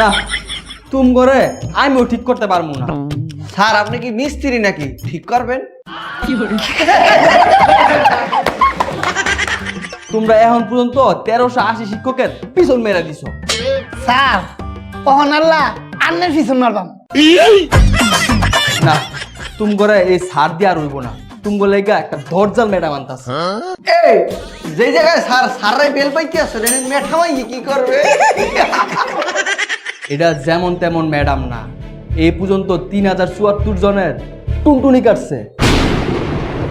না, তুম করে আমিও ঠিক করতে পারব না। স্যার, আপনি কি মিস্ত্রি নাকি? ঠিক করবেন? তোমরা এখন পর্যন্ত তেরোশো আশি শিক্ষকের পিছন মেরে দিছো। স্যার কখন আল্লাহ আন্নের পিছন মারবাম। না তুম করে এই সার দিয়া রইব না। তুম বলে একটা দরজাল ম্যাডাম আনতাস এই যে জায়গায় স্যার স্যাররাই বেল পাইতে আছে মেঠামাই কি করবে? এটা যেমন তেমন ম্যাডাম না। এই পর্যন্ত তিন হাজার চুয়াত্তর জনের টুনটুনি কাটছে।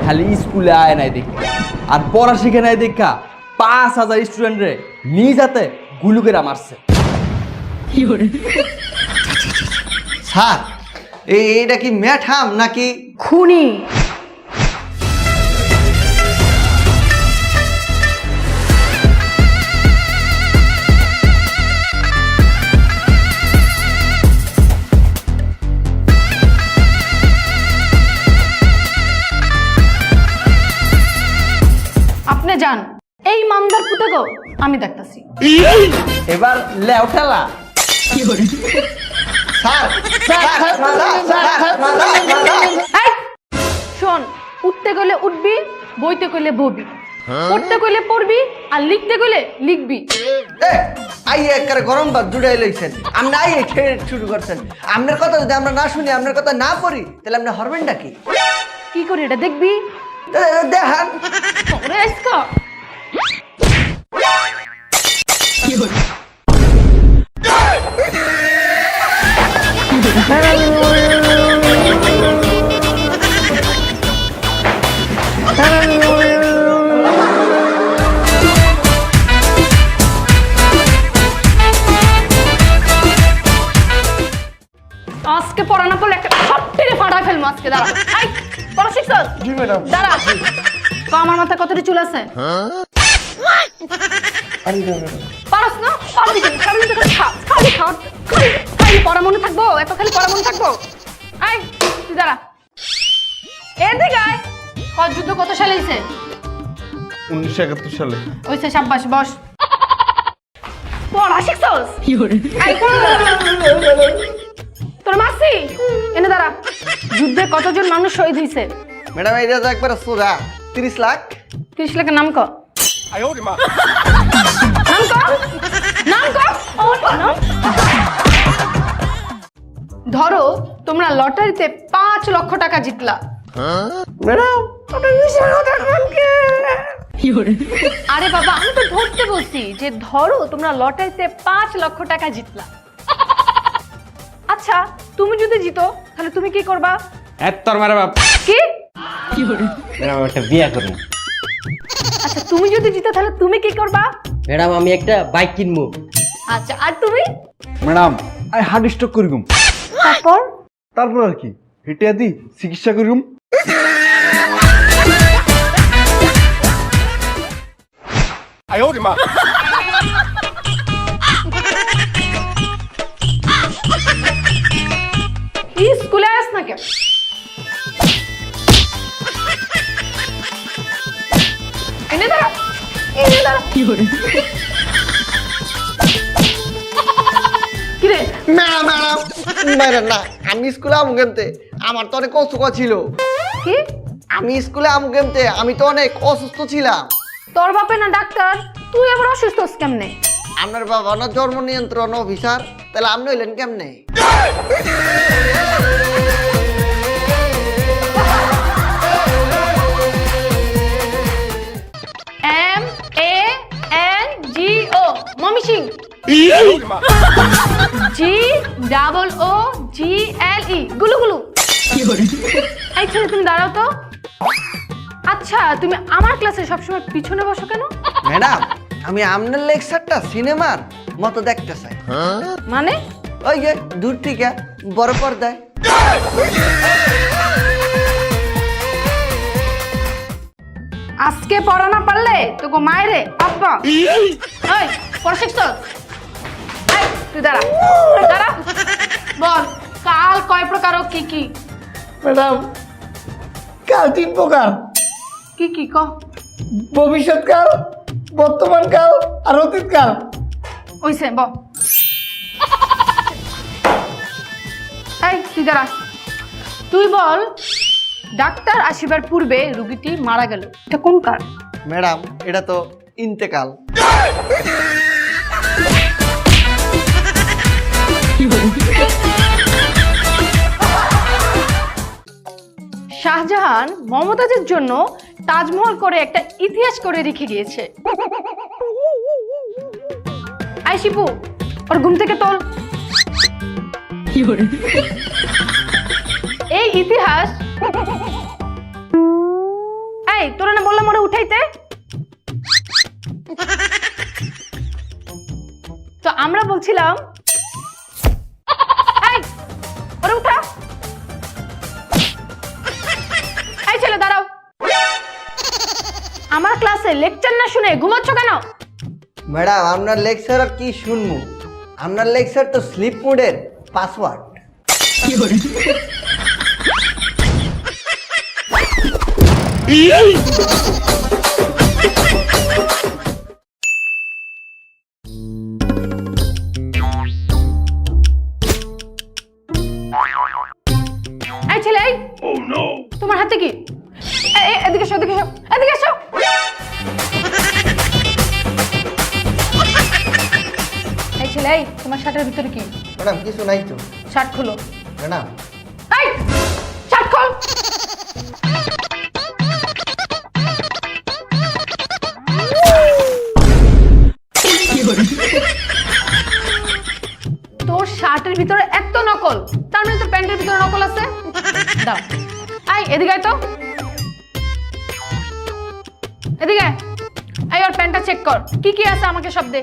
খালি স্কুলে আয় নাই দেখা। আর পড়া শিখে নাই দেখা পাঁচ হাজার স্টুডেন্টরে নিজ হাতে গুলুকেরা মারছে। স্যার এই এটা কি ম্যাঠাম নাকি? খুনি। আপনি যান। এই মামদার পুতেগো আমি দেখতাছি। এবার লেও ঠেলা স্যার শোন উঠতে গেলে উঠবি বইতে গেলে ববি পড়তে গেলে পড়বি আর লিখতে গেলে লিখবি আই একবারে গরম ভাত জুড়াই লইছেন আই খেয়ে শুরু করছেন আপনার কথা যদি আমরা না শুনি আপনার কথা না পড়ি তাহলে আপনি হরবেনটা কি কি করে এটা দেখবি দেখান আজকা আজকে পড়া না পড়লে একটা সবটিরে ফাটা ফেলব আজকে দাঁড়া। পড়া জি ম্যাডাম। দাঁড়া। তো আমার মাথায় কতটি চুল আছে? পারস না? পারবি কেন? খালি তো খালি খা খালি খা খালি পড়া মনে থাকব? এত খালি পড়া মনে থাকব? আই তুই দাঁড়া। এদিকে আয়। কত যুদ্ধ কত সালে হইছে? উনিশশো একাত্তর সালে। ওইসে সাব্বাস বস। পড়া শিখছস? তোর মাসি? এনে দাঁড়া। যুদ্ধে কতজন মানুষ শহীদ হয়েছে ম্যাডাম একবার সোজা তিরিশ লাখ। তিরিশ লাখের নাম ক? নাম ক? নাম ক? ও, নাম। ধরো তোমরা লটারিতে পাঁচ লক্ষ টাকা জিতলা। ম্যাডাম আরে বাবা আমি তো ধরতে বলছি যে ধরো তোমরা লটারিতে পাঁচ লক্ষ টাকা জিতলা। আচ্ছা তুমি যদি জিতো তাহলে তুমি কি করবা? এত তোর মারে বাপ। কি? ম্যাডাম আমি একটা বিয়ে করব আচ্ছা তুমি যদি জিতো তাহলে তুমি কি করবা? ম্যাডাম আমি একটা বাইক কিনবো। আচ্ছা আর তুমি? ম্যাডাম আই হার্ট স্ট্রোক করিগুম তারপর? তারপর আর কি? হেঁটে আদি চিকিৎসা করিগুম কি স্কুলে আস না কেন? এনে দাঁড়া। এনে দাঁড়া। কি ম্যাডাম ম্যাডাম ম্যাডাম না আমি স্কুলে আমু কেমতে আমার তো অনেক অসুখ ছিল। কি? আমি স্কুলে আমু কেমতে আমি তো অনেক অসুস্থ ছিলাম। তোর বাপে না ডাক্তার? তুই আবার অসুস্থ কেমনে? আপনার বাবা না জন্ম নিয়ন্ত্রণ অফিসার তাহলে আপনি হইলেন কেমনে? M A N G O mummy Singh. G double O G L E গুলু গুলু। এই ছেলে তুমি দাঁড়াও তো। আচ্ছা তুমি আমার ক্লাসে সবসময় পিছনে বসো কেন? ম্যাডাম আমি আপনার লেকচারটা সিনেমার মতো দেখতে চাই। মানে? ওই যে দূর থেকে বড় পর্দায়। আজকে পড়া না পারলে তোকে মায়েরে আব্বা এই পড়া শিখছ তুই দাঁড়া। দাঁড়া। বল কাল কয় প্রকার ও কি কি? ম্যাডাম কাল তিন প্রকার। কি কি ক? ভবিষ্যৎকাল বর্তমানকাল আর অতীতকাল। ওইসে ব। এই তুই দাঁড়া। তুই বল ডাক্তার আসিবার পূর্বে রুগীটি মারা গেল। এটা কোন কাল? ম্যাডাম এটা তো ইন্তেকাল। শাহজাহান মমতাজের জন্য তাজমহল করে একটা ইতিহাস করে রেখে গিয়েছে। আই শিপু, ওর ঘুম থেকে তোল। এই ইতিহাস এই, তোরা না বললাম ওরা উঠাইতে? তো আমরা বলছিলাম ক্লাসে লেকচার না শুনে ঘুমাচ্ছ কেন? ম্যাডাম আপনার লেকচার কি শুনব? আপনার লেকচার তো স্লিপ মোডের পাসওয়ার্ড। এই খুলো। ম্যাডাম। তোর শার্টের ভিতরে এত নকল। তার মানে তো প্যান্টের ভিতরে নকল আছে? দাও আই এদিকে তো। এদিকে। আয়। ওর প্যান্টটা চেক কর। কি কি আছে আমাকে সব দে।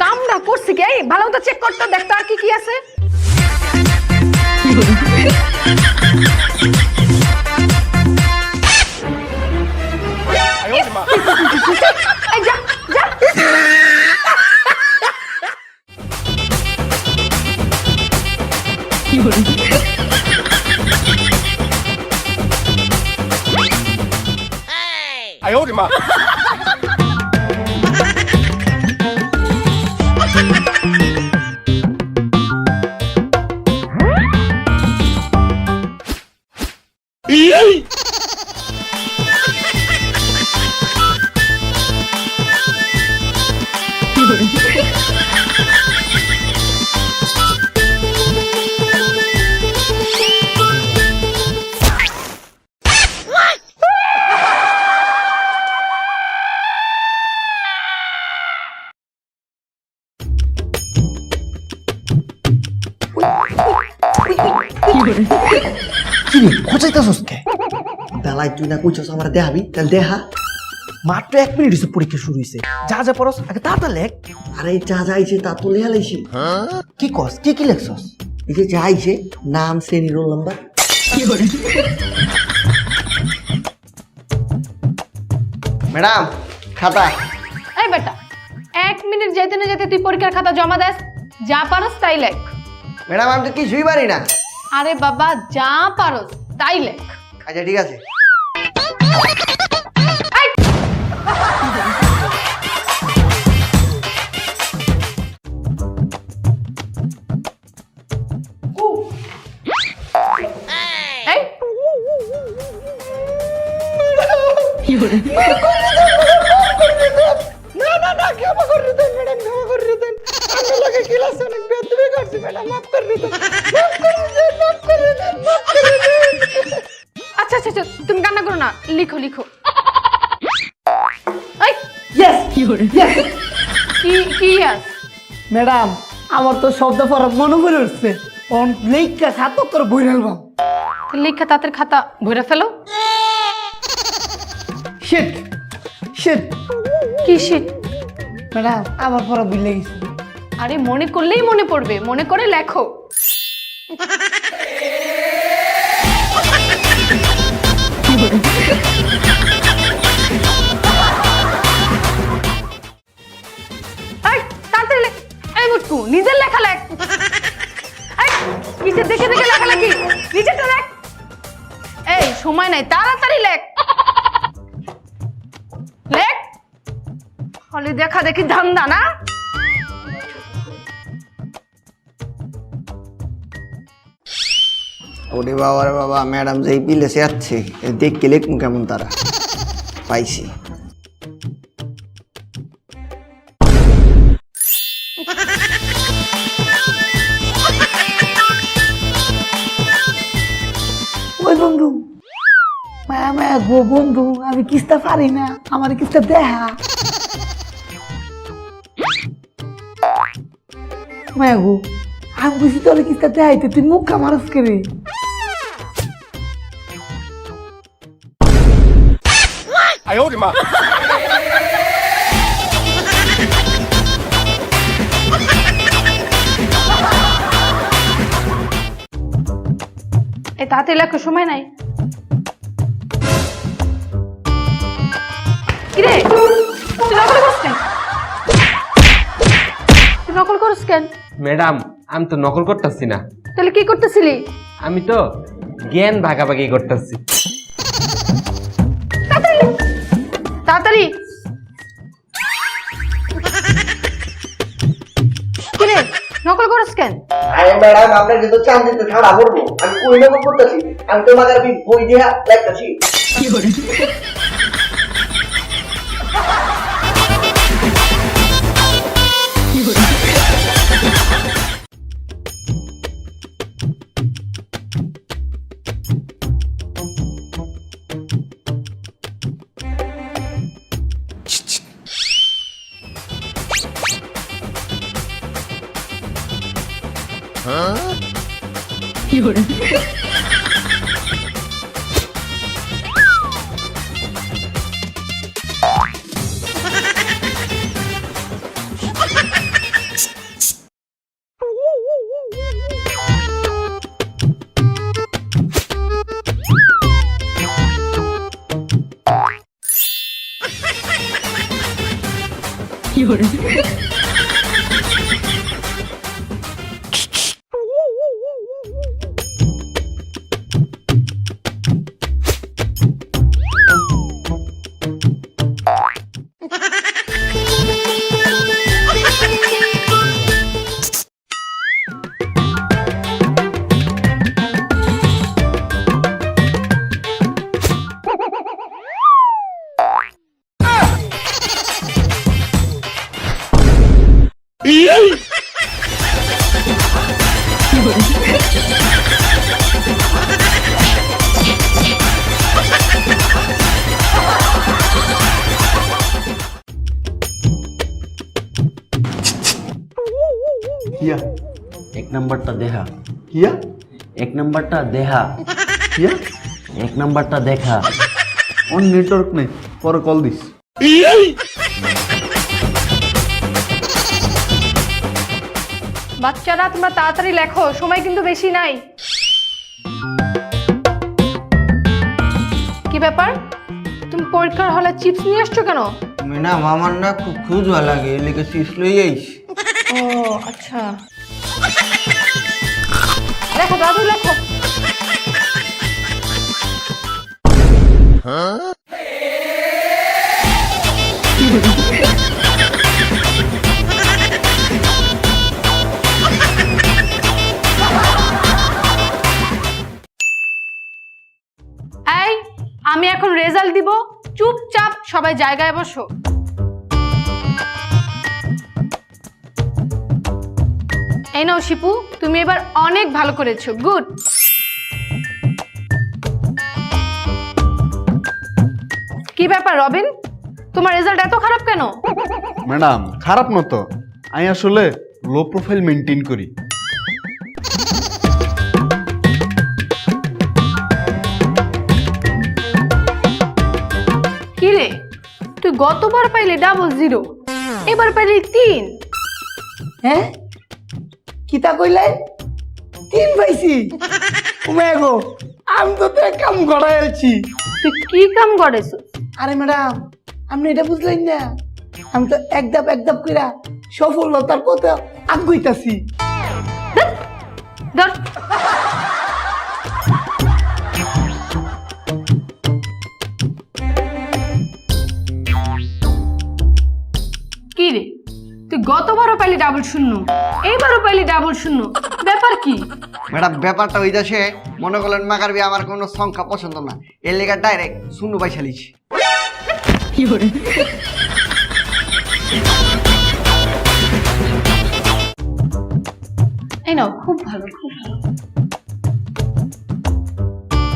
কামটা ভালো মতো চেক করতো দেখতো আর কি কি আছে। এই যা যা খোঁচাইতেছস বেলায় তুই না কইছস আমার দেখাবি তাহলে দেখা মাত্র এক মিনিট হয়েছে পরীক্ষা শুরু হয়েছে যা যা পড়স আগে তাড়াতাড়ি লেখ। আরে যা যাইছে তা তো লেখা লাইছি। কি কস? কি কি লেখছস? এই যে যাইছে নাম শ্রেণি রোল নাম্বার। ম্যাডাম খাতা। এই বেটা এক মিনিট যেতে না যেতে তুই পরীক্ষার খাতা জমা দেস যা পারস তাই লেখ। ম্যাডাম আমি তো কিছুই পারি না। আরে বাবা যা পারস তাই লেখ। আচ্ছা ঠিক আছে। লিখো লিখো। ইয়েস কি কি yes? ম্যাডাম আমার তো শব্দ পড়া মনে পড়ে উঠছে। অন লেখা সাতক করে বই রাখলাম লিখা তাদের খাতা ভরে ফেলো। শিট শিট কি শীত ম্যাডাম আমার পড়া ভুলে গেছি। আরে মনে করলেই মনে পড়বে। মনে করে লেখো। লেখু, নিজের লেখা লেখ। নিচে দেখে দেখে লেখা লেখি। নিচেটা লেখ। এই, সময় নাই, তাড়াতাড়ি লেখ। লেখ। ফলে দেখা দেখি ধান্দা, না? ওরে বাবা রে বাবা, ম্যাডাম যেই পিলে সে আছে দেখ কেলেক কেমন তারা। পাইছি। গো বন্ধু আমি কিস্তা পারি না। আমার কিস্তা দেখা মায়া গো আমি বুঝি তোর কিস্তা দেখাইতে তুই মুখ কামারস করে এই তাড়াতাড়ি লেখো সময় নাই। নকল কেন? ম্যাডাম আমি তো নকল করতেছি না। তাহলে কি করতেছিলি? আমি তো জ্ঞান ভাগাভাগি করতেছি। তাড়াতাড়ি কিরে নকল করছ কেন? আরে ম্যাডাম আপনার কিন্তু চান দিতে ছাড়া করব আমি কই না করতেছি? আমি তোমাকে বই দিয়া লেখতেছি হিয়া হিয়া এক নাম্বারটা দেখা হিয়া এক নাম্বারটা দেখা। অন নেটওয়ার্ক নেই পরে কল দিস। বাচ্চারা তোমরা তাড়াতাড়ি লেখো সময় কিন্তু বেশি নাই। কি ব্যাপার? তুমি পরীক্ষার হলে চিপস নিয়ে আসছো কেন? ম্যাডাম আমার না খুব খুঁজবা লাগে লিখে চিপস লই আইস ও আচ্ছা। লেখো দাদু লেখো। আমি এখন রেজাল্ট দিব। চুপচাপ সবাই জায়গায় বসো। এই নাও শিপু তুমি এবার অনেক ভালো করেছ গুড। কি ব্যাপার রবিন? তোমার রেজাল্ট এত খারাপ কেন? ম্যাডাম খারাপ না তো। আমি আসলে লো প্রোফাইল মেনটেন করি। কি রে? তুই গতবার পাইলে ডাবল জিরো এবার পাইলি তিন। হ্যাঁ? কিতা কইলে? তিন পাইছি? মায়া গো আমি তো তে কাম গড়াই আছি তুই কি কাম গড়েছো আরে ম্যাডাম আপনি এটা বুঝলেন না? আমি তো একদাপ একদাপ কইরা সফলতার পথে আগুইতাছি ধর। পাইলি ডাবল শূন্য। এইবারও পাইলি ডাবল শূন্য। ব্যাপার কি? ম্যাডাম ব্যাপারটা ওই দেশে মনে করলেন মাকার বিয়ে আমার কোনো সংখ্যা পছন্দ না। এর লেগে ডাইরেক্ট শূন্য পয়সা লিছি এই নাও খুব ভালো খুব ভালো।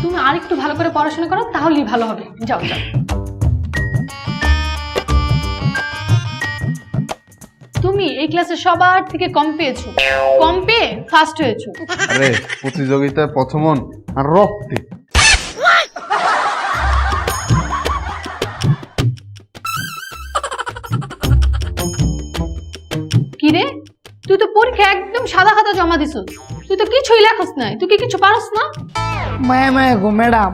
তুমি আরেকটু ভালো করে পড়াশোনা করো তাহলেই ভালো হবে। যাও যাও। তুমি এই ক্লাসে সবার থেকে কম পেয়েছ। কম পেয়ে ফার্স্ট হয়েছো। আরে প্রতিযোগিতায় প্রথম হন আর রক্তে। কি রে? তুই তো পরীক্ষা একদম সাদা খাতা জমা দিছ। তুই তো কিছুই লেখস নাই। তুই কি কিছু পারস না? মায়া মায়া গো ম্যাডাম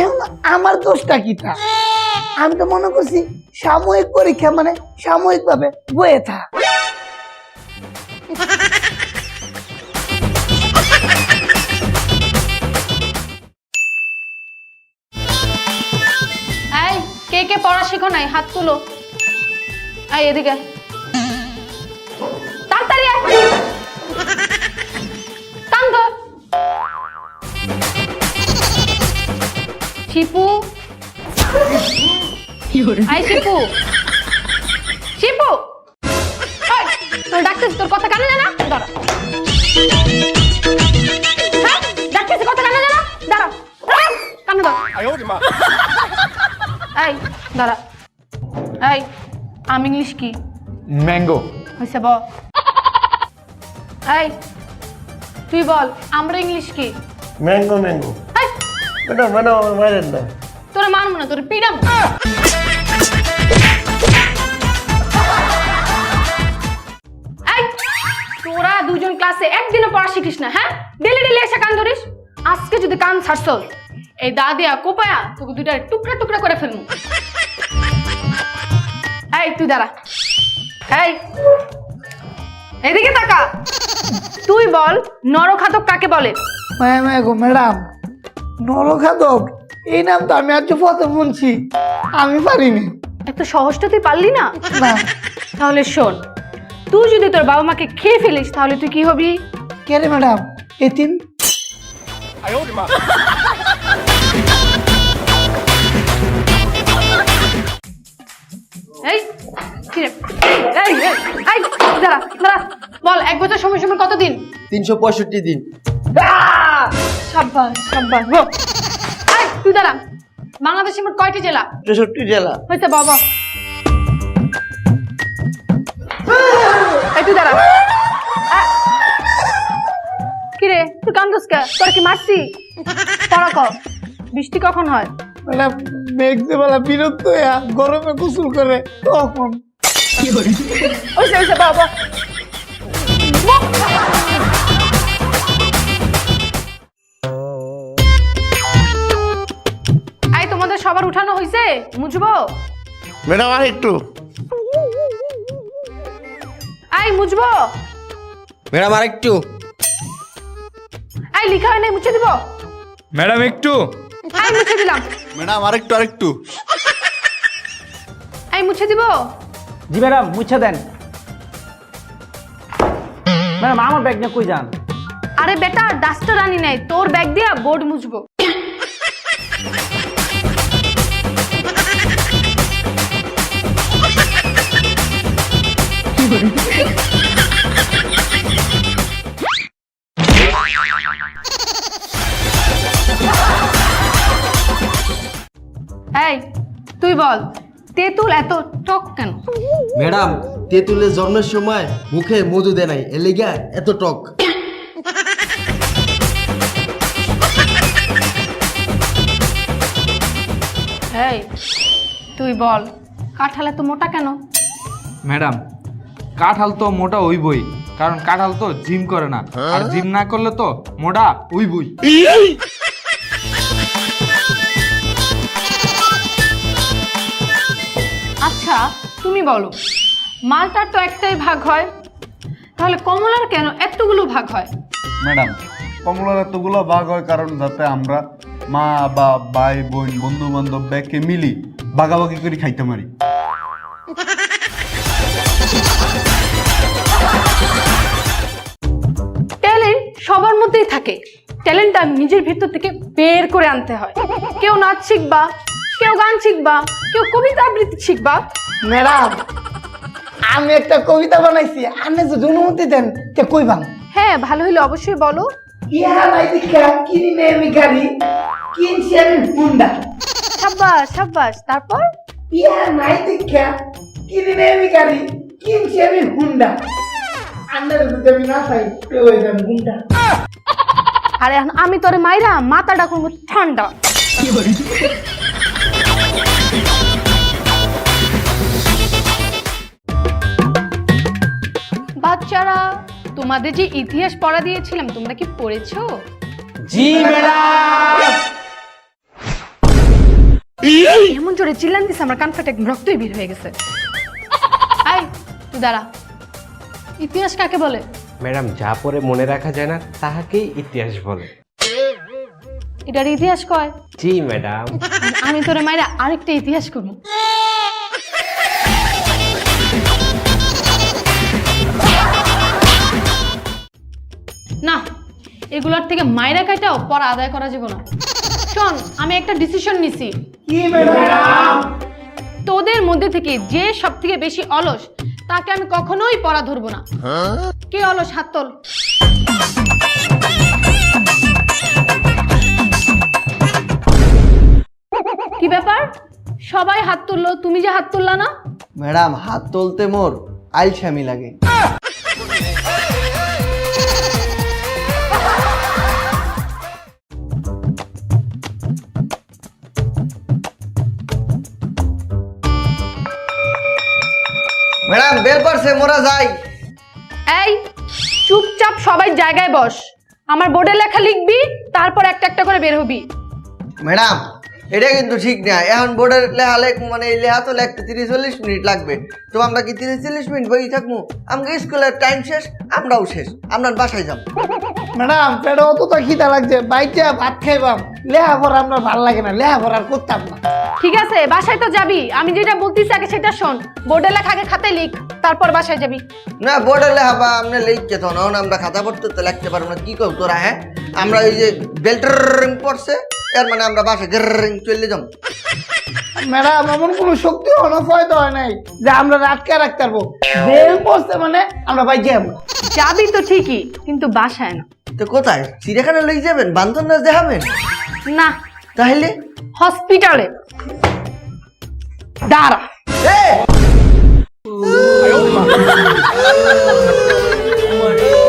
এখন আমার দোষটা কি তা আমি তো মনে করছি সাময়িক পরীক্ষা মানে সাময়িক ভাবে বয়ে থাক। এই কে কে পড়া শেখো নাই হাত তুলো এই এদিকে আয়। তাড়াতাড়ি আয়। কান ধর। শিপু আই শিপু শিপু দাঁড়া। এই আম ইংলিশ কি? ম্যাঙ্গো হয়েছে বল এই তুই বল আমরা ইংলিশ কি? ম্যাঙ্গো ম্যাঙ্গো ম্যাডাম ম্যাডাম আমার মারেন না। তোরা মানবো না তোর পিডাম তোরা দুজন ক্লাসে একদিনও পড়া শিখিস না হ্যাঁ? ডেলি ডেলি এসে কান ধরিস। আজকে যদি কান ছাড়ছ এই দাদিয়া কোপায়া তোকে দুইটা টুকরা টুকরা করে ফেলব। তুই দাঁড়া। এই এদিকে তাকা। তুই বল নরখাতক কাকে বলে? মায়া মায়া গো ম্যাডাম। নরখাদক এই নাম তো আমি আজ প্রথম শুনছি। আমি পারিনি। এত সহজটা তুই পারলি না? তাহলে শোন তুই যদি তোর বাবা মাকে খেয়ে ফেলিস তাহলে তুই কি হবি? কে রে ম্যাডাম? এতিম? এই দাঁড়া দাঁড়া। বল এক বছর সময় সময় কতদিন? তিনশো পঁয়ষট্টি দিন। সাব্বাস সাব্বাস এই তুই দাঁড়া। বাংলাদেশের মোট কয়টি জেলা? তেষট্টি জেলা। হয়েছে বাবা। তুই দাঁড়া। আ! কি রে তুই কান্দস কে? তোর কি মারছি? পড়া কর। বৃষ্টি কখন হয়? ম্যাডাম মেঘদেবেলা বিরক্ত হইয়া গরমে গোসল করে তখন। ওইসে ওইসে বাবা এই তোমাদের সবার উঠানো হয়েছে মুছবো ম্যাডাম আর একটু। এই মুছবো ম্যাডাম আরেকটু এই লিখা হয় নাই মুছে দিব? ম্যাডাম একটু। এই মুছে দিলাম। ম্যাডাম আরেকটু আরেকটু এই মুছে দিব? জি ম্যাডাম, মুছে দেন। ম্যাডাম, আমার ব্যাগ নিয়ে কই যান? আরে বেটা, ডাস্টার আনি নাই, তোর ব্যাগ দিয়া বোর্ড মুছবো। এই, তুই বল তেঁতুল এত টক কেন? ম্যাডাম তেঁতুলের জন্মের সময় মুখে মধু দেয় নাই এ লেগা এত টক। এই তুই বল কাঁঠাল এত মোটা কেন? ম্যাডাম কাঁঠাল তো মোটা হইবই কারণ কাঁঠাল তো জিম করে না। আর জিম না করলে তো মোটা হইবই। আচ্ছা তুমি বলো। মালটার তো একটাই ভাগ হয়। তাহলে কমলার কেন এতগুলো ভাগ হয়? ম্যাডাম কমলার এতগুলো ভাগ হয় কারণ যাতে আমরা মা বা ভাই বোন বন্ধু বান্ধব ব্যাগকে মিলি বাগাবাগি করে খাইতে পারি। সবার মধ্যেই থাকে। ট্যালেন্টটা নিজের ভিতর থেকে বের করে আনতে হয়। কেউ নাচ শিখবা কেউ গান শিখবা কেউ কবিতা আবৃত্তি শিখবা। ম্যাডাম আমি একটা কবিতা বানাইছি আপনি যদি অনুমতি দেন তে কইবাম হ্যাঁ ভালো হলে অবশ্যই বলো। ইহা নাই দেখা কিনি নে আমি গাড়ি কিনছি আমি হুন্ডা। সাব্বাস সাব্বাস তারপর? ইহা নাই দেখা কিনি নে আমি গাড়ি কিনছি আমি হুন্ডা। আন্ডার যদি আমি না পাই তো যান হুন্ডা। আরে এখন আমি তোরে মাইরা মাথাটা করব ঠান্ডা। বাচ্চারা তোমাদের যে ইতিহাস পড়া দিয়েছিলাম তোমরা কি পড়েছো? জি ম্যাডাম। এমন জোরে চিল্লান দিছে আমার কান ফাটে রক্তই বের হয়ে গেছে। আই তুই দাঁড়া। ইতিহাস কাকে বলে? ম্যাডাম যা পরে মনে রাখা যায় না তাহাকেই ইতিহাস বলে। এটার ইতিহাস কয়? জি ম্যাডাম। আমি তোরে মাইরা আরেকটা ইতিহাস করব। এগুলোর থেকে মাইরা কাটাও পর আদায় করা যাবে না। শোন আমি একটা ডিসিশন নিছি। কি ম্যাডাম? তোদের মধ্যে থেকে যে সব থেকে বেশি অলস তাকে আমি কখনোই পড়া ধরবো না। কে অলস হাত তোল। কি ব্যাপার? সবাই হাত তুললো তুমি যে হাত তুললা না? ম্যাডাম হাত তুলতে মোর আইলসামি লাগে। ম্যাডাম বের করছে মোরা যাই এই চুপচাপ সবাই জায়গায় বস। আমার বোর্ডে লেখা লিখবি তারপর একটা একটা করে বের হবি। ম্যাডাম এটা কিন্তু ঠিক না। এখন বোর্ডের লেখা লেখ মানে এই লেখা তো লিখতে তিরিশ চল্লিশ মিনিট লাগবে। তো আমরা কি তিরিশ চল্লিশ মিনিট বই থাকব? আমাকে স্কুলের টাইম শেষ আমরাও শেষ। আপনার বাসায় যাব। ম্যাডাম পেটে অত তো খিদা লাগছে। বাইচে ভাত খাইবাম লেহা পড়া আমরা ভালো লাগে না। লেহা পড়া আর করতাম না। ঠিক আছে বাসায় তো যাবি। আমি যেটা বলতেছি আগে সেটা শোন। বোর্ডে লেখা আগে খাতায় লিখ তারপর বাসায় যাবি। না বোর্ডের লেখা বা আপনি লিখছে তো না। আমরা খাতা পড়তে তো লিখতে পারব না। কি করব তোরা হ্যাঁ? আমরা এই যে বেল্টারিং পড়ছে। এর মানে আমরা বাসায় গিরিং চলে যাব। ম্যাডাম এমন কোনো শক্তি হলো ফয়দা হয় নাই যে আমরা রাতকে রাখতে পারব মানে আমরা ভাই যাব। যাবি তো ঠিকই কিন্তু বাসায় না। তো কোথায়? চিড়িয়াখানা লই যাবেন? বান্ধব নাচ দেখাবেন না। তাহলে? হসপিটালে। দাঁড়া। এ!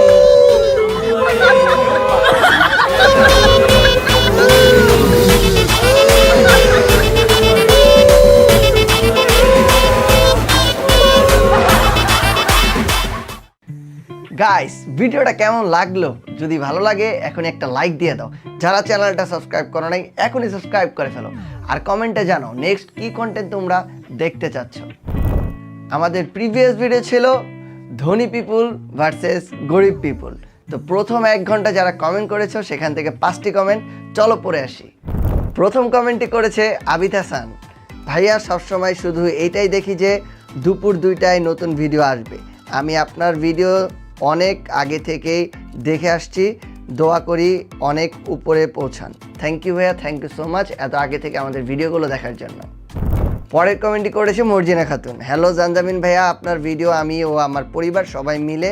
গাইস ভিডিওটা কেমন লাগল? যদি ভালো লাগে এখন একটা লাইক দিয়ে দাও। যারা চ্যানেলটা সাবস্ক্রাইব করো নাই, এখনই সাবস্ক্রাইব করে ফেলো। আর কমেন্টে জানো নেক্সট কি কন্টেন্ট তোমরা দেখতে চাচ্ছ? আমাদের প্রিভিয়াস ভিডিও ছিল ধনী পিপুল ভার্সেস গরিব পিপুল তো প্রথম এক ঘণ্টা যারা কমেন্ট করেছ, সেখান থেকে পাঁচটি কমেন্ট চলো পড়ে আসি। প্রথম কমেন্টটি করেছে আবিদ হাসান। ভাইয়া, সবসময় শুধু এইটাই দেখি যে দুপুর দুইটায় নতুন ভিডিও আসবে। আমি আপনার ভিডিও অনেক আগে থেকেই দেখে আসছি। দোয়া করি অনেক উপরে পৌঁছান। থ্যাংক ইউ ভাইয়া থ্যাংক ইউ সো মাচ এত আগে থেকে আমাদের ভিডিওগুলো দেখার জন্য। পরের কমেন্টটি করেছে মর্জিনা খাতুন। হ্যালো জানজামিন ভাইয়া, আপনার ভিডিও আমি ও আমার পরিবার সবাই মিলে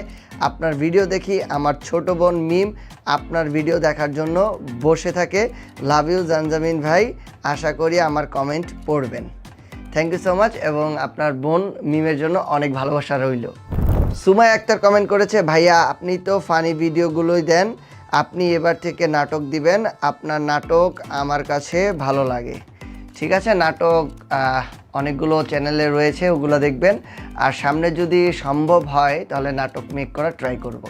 আপনার ভিডিও দেখি। আমার ছোট বোন মিম আপনার ভিডিও দেখার জন্য বসে থাকে। লাভ ইউ জানজামিন ভাই, আশা করি আমার কমেন্ট পড়বেন। থ্যাংক ইউ সো মাচ এবং আপনার বোন মিমের জন্য অনেক ভালোবাসা রইল। সুমাই আক্তার কমেন্ট করেছে, ভাইয়া, আপনি তো ফানি ভিডিওগুলোই দেন, আপনি এবার থেকে নাটক দিবেন, আপনার নাটক আমার কাছে ভালো লাগে। ঠিক আছে, নাটক অনেকগুলো চ্যানেলে রয়েছে, ওগুলো দেখবেন। আর সামনে যদি সম্ভব হয়, তাহলে নাটক মেক করার ট্রাই করব।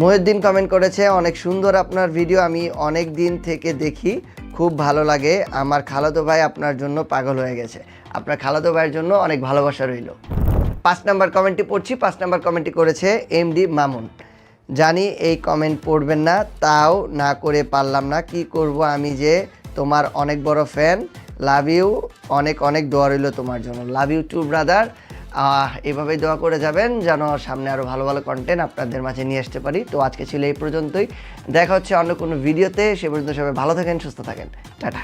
মহিউদ্দিন কমেন্ট করেছে, অনেক সুন্দর আপনার ভিডিও আমি অনেক দিন থেকে দেখি, খুব ভালো লাগে। আমার খালাতো ভাই আপনার জন্য পাগল হয়ে গেছে। আপনার খালাতো ভাইয়ের জন্য অনেক ভালোবাসা রইল। পাঁচ নাম্বার কমেন্টটি পড়ছি, পাঁচ নাম্বার কমেন্টটি করেছে এমডি মামুন। জানি এই কমেন্ট পড়বেন না, তাও না করে পারলাম না। কি করব আমি যে তোমার অনেক বড় ফ্যান, লাভ ইউ, অনেক অনেক দোয়া রইল তোমার জন্য। লাভ ইউ টু ব্রাদার এভাবেই দোয়া করে যাবেন যেন সামনে আরও ভালো ভালো কন্টেন্ট আপনাদের মাঝে নিয়ে আসতে পারি। তো আজকে ছিল এই পর্যন্তই। দেখা হচ্ছে অন্য কোনো ভিডিওতে সে পর্যন্ত সবাই ভালো থাকেন, সুস্থ থাকেন। টাটা।